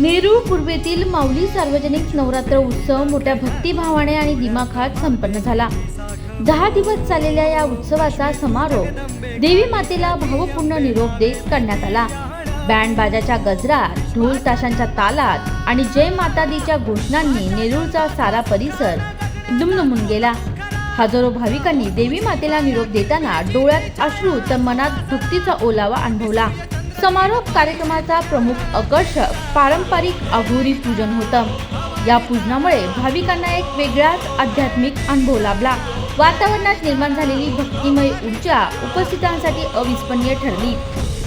नेरूळ पूर्वेतील माऊली सार्वजनिक नवरात्र उत्सव मोठ्या भक्तिभावाने आणि दिमाखात संपन्न झाला. दहा दिवस चाललेल्या या उत्सवाचा समारोप देवी मातेला भावपूर्ण निरोप देत करण्यात आला. बँड बाजाच्या गजरात ढोल ताशांच्या तालात आणि जय माता दीच्या घोषणांनी नेरूळचा सारा परिसर दुमदुमून गेला. हजारो भाविकांनी देवी मातेला निरोप देताना डोळ्यात अश्रू तर मनात भक्तीचा ओलावा अनुभवला. समारोप कार्यक्रमाचा प्रमुख आकर्षक पारंपरिक अघोरी पूजन होतं. या पूजनामुळे भाविकांना एक वेगळाच आध्यात्मिक अनुभव लाभला. वातावरणात निर्माण झालेली भक्तिमय ऊर्जा उपस्थितांसाठी अविस्मरणीय ठरली.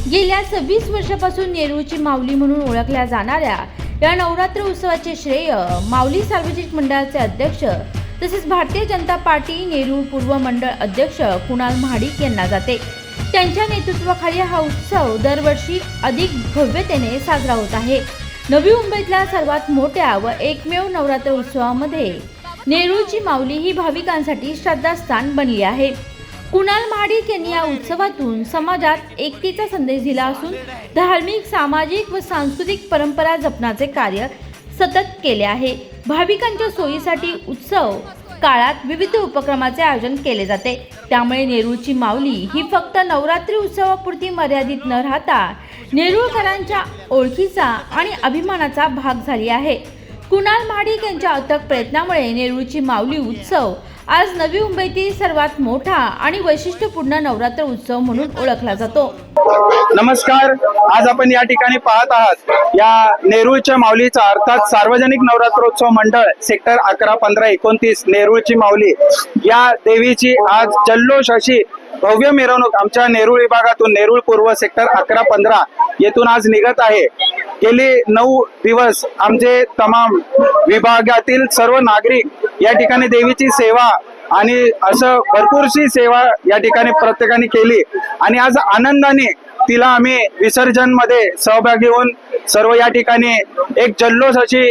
गेल्या सव्वीस वर्षापासून नेरूळची माऊली म्हणून ओळखल्या जाणाऱ्या या नवरात्र उत्सवाचे श्रेय माऊली सार्वजनिक मंडळाचे अध्यक्ष तसेच भारतीय जनता पार्टी नेरूळ पूर्व मंडळ अध्यक्ष कुणाल महाडिक यांना जाते. त्यांच्या नेतृत्वाखाली हा उत्सव दरवर्षी अधिक भव्यतेने साजरा होत आहे. नवी मुंबईतल्या सर्वात मोठ्या व एकमेव नवरात्र उत्सवामध्ये नेहरूची माऊली ही भाविकांसाठी श्रद्धास्थान बनली आहे. कुणाल महाडिक यांनी या उत्सवातून समाजात एकतेचा संदेश दिला असून धार्मिक सामाजिक व सांस्कृतिक परंपरा जपण्याचे कार्य सतत केले आहे. भाविकांच्या सोयीसाठी उत्सव काळात विविध उपक्रमाचे आयोजन केले जाते. त्यामुळे नेरूळची माऊली ही फक्त नवरात्री उत्सवापुरती मर्यादित न राहता नेरूळकरांच्या ओळखीचा आणि अभिमानाचा भाग झाली आहे. कुणाल महाडिक यांच्या अथक प्रयत्नामुळे नेरूळची माऊली उत्सव आज नवी मुंबईतील सर्वात मोठा आणि वैशिष्ट्यपूर्ण नवरात्र उत्सव म्हणून ओळखला जातो. नमस्कार. आज आपण या ठिकाणी पाहत आहात या नेरूळच्या माऊलीचा अर्थात सार्वजनिक नवरात्रोत्सव मंडळ सेक्टर अकरा पंधरा एकोणतीस नेरूळची माऊली. या देवीची आज जल्लोष अशी भव्य मिरवणूक आमच्या नेरूळ विभागातून नेरूळ पूर्व सेक्टर अकरा पंधरा येथून आज निघत आहे. गेले नऊ दिवस आमचे तमाम विभागातील सर्व नागरिक या ठिकाणी देवीची सेवा आणि असं भरपूरशी सेवा या ठिकाणी प्रत्येकाने केली. आणि आज आनंदाने तिला आम्ही विसर्जनमध्ये सहभागी होऊन सर्व या ठिकाणी एक जल्लोष अशी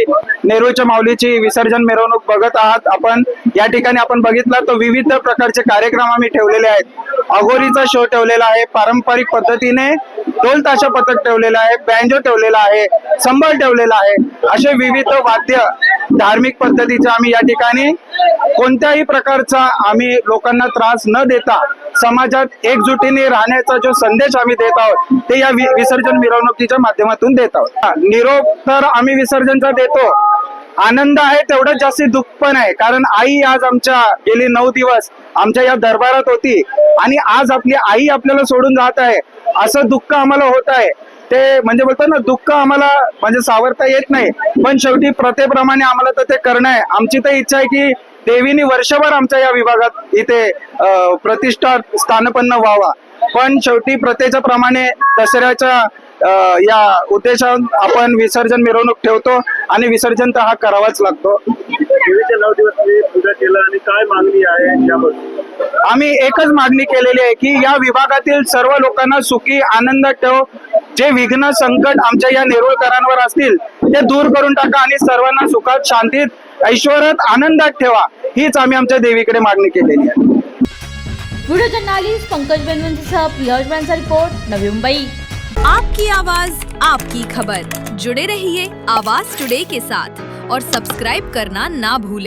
नेहरूच्या माऊलीची विसर्जन मिरवणूक बघत आहात. आपण या ठिकाणी आपण बघितला तर विविध प्रकारचे कार्यक्रम आम्ही ठेवलेले आहेत. अघोरीचा शो ठेवलेला आहे. पारंपरिक पद्धतीने ढोल ताशा पथक ठेवलेला आहे. बँजो ठेवलेला आहे. संबळ ठेवलेला आहे. असे विविध वाद्य धार्मिक पद्धतीचा आम्ही या ठिकाणी कोणत्याही प्रकारचा आम्ही लोकांना त्रास न देता समाजात एकजुटीने राहण्याचा जो संदेश आम्ही देत आहोत ते या विसर्जन मिरवणुकीच्या माध्यमातून देत आहोत. निरोप तर आम्ही विसर्जनचा देतो. आनंद आहे तेवढंच जास्ती दुःख पण आहे. कारण आई आज आमच्या गेली नऊ दिवस आमच्या या दरबारात होती आणि आज आपली आई आपल्याला सोडून जात आहे. असं दुःख आम्हाला होत आहे. ते म्हणजे बोलतात ना दुःख आम्हाला म्हणजे सावरता येत नाही. पण शेवटी प्रथेप्रमाणे आम्हाला तर ते करणं आहे. आमची तर इच्छा आहे की देवीनी वर्षभर आमच्या या विभागात इथे प्रतिष्ठा स्थानपन्न व्हावा. पण शेवटी प्रथेच्या प्रमाणे दसऱ्याच्या या उद्देशात आपण विसर्जन मिरवणूक ठेवतो आणि विसर्जन तर हा करावाच लागतो. नऊ दिवस पूजा केलं आणि काय मागणी आहे आम्ही एकच मागणी केलेली आहे की या विभागातील सर्व लोकांना सुखी आनंदात ठेव जे विघ्न संकट आमच्या या नेरुळकरांवर असतील ते दूर करून टाका आणि सर्वांना सुखात शांतीत ऐश्वर्यात आनंदात ठेवा. हीच आम्ही आमच्या देवीकडे मागणी केलेली आहे. व्हिडिओ जर्नालिस्ट पंकज बेनवंतीसह ब्रांचा रिपोर्ट नवी मुंबई. आपकी आवाज आपकी खबर. जुड़े रहिए आवाज टुडे के साथ और सब्सक्राइब करना ना भूलें।